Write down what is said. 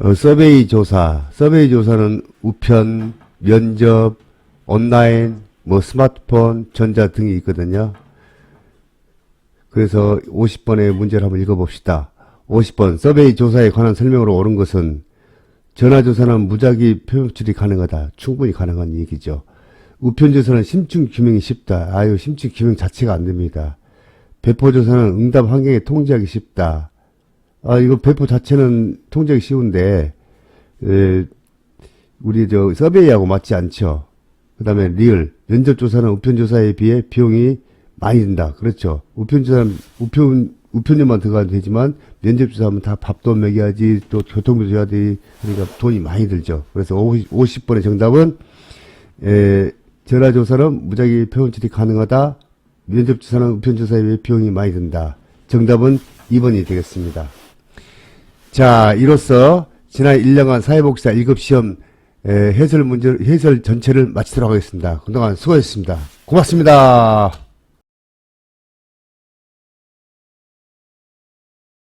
어, 서베이 조사, 서베이 조사는 우편, 면접, 온라인, 뭐 스마트폰, 전자 등이 있거든요. 그래서 50번의 문제를 한번 읽어봅시다. 50번 서베이 조사에 관한 설명으로 옳은 것은 전화조사는 무작위 표출이 가능하다. 충분히 가능한 얘기죠. 우편조사는 심층 규명이 쉽다. 아유 심층 규명 자체가 안 됩니다. 배포조사는 응답 환경에 통제하기 쉽다. 아 이거 배포 자체는 통제하기 쉬운데 에, 우리 저 서베이하고 맞지 않죠. 그 다음에 리얼 면접조사는 우편조사에 비해 비용이 많이 든다. 그렇죠. 우편조사는 우편 우편료만 들어가도 되지만 면접조사하면 다 밥도 먹여야지 또 교통비도 줘야 돼. 그러니까 돈이 많이 들죠. 그래서 50, 50번의 정답은 에, 전화조사는 무작위 표현출이 가능하다. 면접조사는 우편조사에 비해 비용이 많이 든다. 정답은 2번이 되겠습니다. 자, 이로써 지난 1년간 사회복지사 1급 시험 에, 해설 문제 해설 전체를 마치도록 하겠습니다. 그동안 수고하셨습니다. 고맙습니다.